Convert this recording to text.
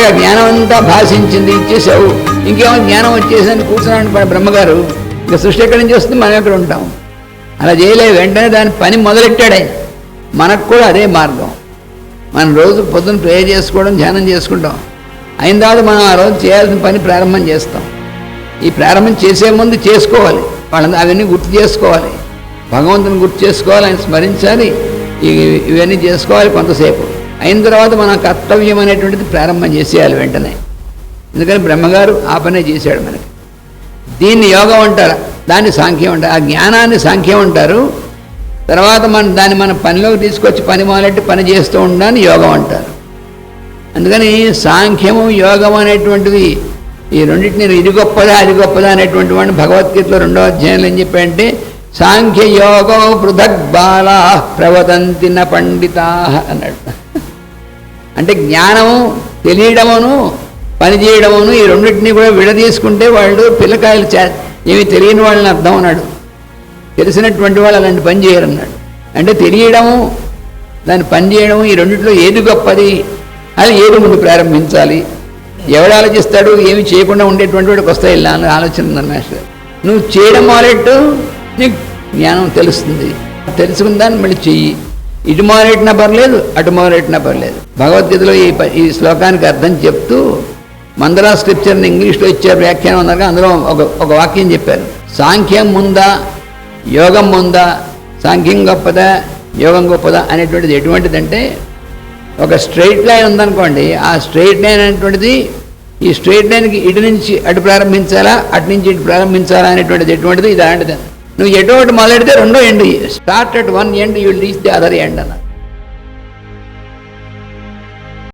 నాకు జ్ఞానం అంతా భాషించింది ఇచ్చేసావు ఇంకేమో జ్ఞానం వచ్చేసని కూర్చున్నాడు బ్రహ్మగారు. ఇంకా సృష్టి ఎక్కడి నుంచి వస్తుంది? మనం ఎక్కడ ఉంటాం? అలా చేయలేదు. వెంటనే దాని పని మొదలెట్టాడే మనకు కూడా అదే మార్గం. మనం రోజు పొద్దున్న ప్రే చేసుకోవడం ధ్యానం చేసుకుంటాం. అయిన తర్వాత మనం ఆ రోజు చేయాల్సిన పని ప్రారంభం చేస్తాం. ఈ ప్రారంభం చేసే ముందు చేసుకోవాలి. వాళ్ళని అవన్నీ గుర్తు చేసుకోవాలి. భగవంతుని గుర్తు చేసుకోవాలి ఆయన స్మరించాలి. ఇవన్నీ చేసుకోవాలి కొంతసేపు. అయిన తర్వాత మన కర్తవ్యం అనేటువంటిది ప్రారంభం చేసేయాలి వెంటనే. ఎందుకని బ్రహ్మగారు ఆ పనే చేశాడు మనకి. దీన్ని యోగం అంటారు దాన్ని సాంఖ్యం అంటారు. ఆ జ్ఞానాన్ని సాంఖ్యం అంటారు. తర్వాత మన దాన్ని మన పనిలోకి తీసుకొచ్చి పని మొదలెట్టి పని చేస్తూ ఉండడాన్ని యోగం అంటారు. అందుకని సాంఖ్యము యోగం అనేటువంటివి ఈ రెండింటిని ఇది గొప్పదా అది గొప్పదా అనేటువంటి వాడిని భగవద్గీతలో రెండో అధ్యాయంలో ఏం చెప్పాడంటే సాంఖ్య యోగో పృథక్ బాలా ప్రవదంతిన పండితా అన్నాడు. అంటే జ్ఞానము తెలియడమును పనిచేయడమును ఈ రెండింటినీ కూడా విడదీసుకుంటే వాళ్ళు పిల్లకాయలు చే ఏమి తెలియని వాళ్ళని అర్థం అన్నాడు. తెలిసినటువంటి వాళ్ళు అలాంటి పని చేయరన్నాడు. అంటే తెలియడము దాన్ని పని చేయడము ఈ రెండిట్లో ఏది గొప్పది? అది ఏది ముందు ప్రారంభించాలి? ఎవడు ఆలోచిస్తాడు? ఏమి చేయకుండా ఉండేటువంటి వాడికి వస్తాయి ఇలా ఆలోచన ఉందని మాస్టర్ నువ్వు చేయడం మొదలెట్టు నీకు జ్ఞానం తెలుస్తుంది. తెలుసుకుందాన్ని మళ్ళీ చెయ్యి. ఇటు మొదలెట్టినా పర్లేదు అటు మొదలెట్టినా పర్లేదు. భగవద్గీతలో ఈ ప- ఈ శ్లోకానికి అర్థం చెప్తూ మందరా స్క్రిప్చర్ని ఇంగ్లీష్లో ఇచ్చారు వ్యాఖ్యానం ఉన్నారుగా అందులో ఒక ఒక వాక్యం చెప్పారు. సాంఖ్యం ముందా యోగం ముందా సాంఖ్యం గొప్పదా యోగం గొప్పదా అనేటువంటిది ఎటువంటిదంటే ఒక స్ట్రైట్ లైన్ ఉందనుకోండి ఆ స్ట్రైట్ లైన్ అనేటువంటిది ఈ స్ట్రైట్ లైన్కి ఇటు నుంచి అటు ప్రారంభించాలా అటు నుంచి ఇటు ప్రారంభించాలా అనేటువంటిది ఎటువంటిది ఇది అలాంటిది. నువ్వు ఎటువంటి మొదలెడితే రెండో end start at one end you reach the other end అన్న.